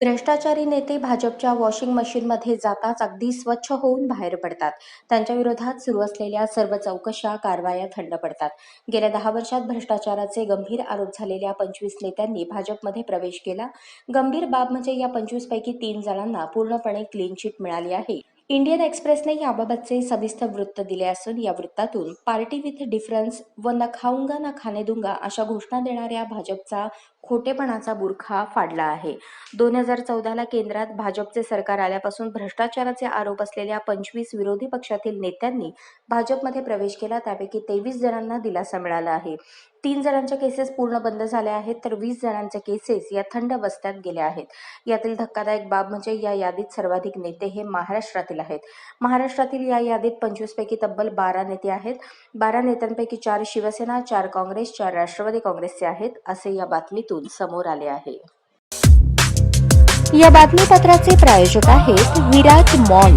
भ्रष्टाचारी नेते भाजपच्या वॉशिंग मशीनमध्ये जाताच अगदी स्वच्छ होऊन बाहेर पडतात. त्यांच्या विरोधात सुरू असलेल्या सर्व चौकशा कारवाया थंड पडतात. गेल्या दहा वर्षात भ्रष्टाचाराचे गंभीर आरोप झालेल्या पंचवीस नेत्यांनी भाजपमध्ये प्रवेश केला. गंभीर बाब म्हणजे या पंचवीस पैकी तीन जणांना पूर्णपणे क्लीन चिट मिळाली आहे. इंडियन एक्सप्रेसने याबाबतचे सविस्तर वृत्त दिले असून या वृत्तातून पार्टी विथ डिफरन्स व न खाऊंगा ना खाने दूंगा अशा घोषणा देणाऱ्या भाजपचा खोटेपणाचा बुरखा फाडला आहे. दोन हजार चौदाला केंद्रात भाजपचे सरकार आल्यापासून भ्रष्टाचाराचे आरोप असलेल्या पंचवीस विरोधी पक्षातील नेत्यांनी भाजपमध्ये प्रवेश केला त्यापैकी तेवीस जणांना दिलासा मिळाला आहे. तीन जणांच्या केसेस पूर्ण बंद झाल्या आहेत तर वीस जणांच्या केसेस या थंड बस्त्यात गेल्या आहेत. यातील धक्कादायक बाब म्हणजे या यादीत सर्वाधिक नेते हे महाराष्ट्रातील आहेत. महाराष्ट्रातील या यादीत पंचवीस पैकी तब्बल बारा नेते आहेत. बारा नेत्यांपैकी चार शिवसेना चार काँग्रेस चार राष्ट्रवादी काँग्रेसचे आहेत असे या बातमीतून समोर आले आहे. या बातमीपत्राचे प्रायोजक आहेत विराट मॉल.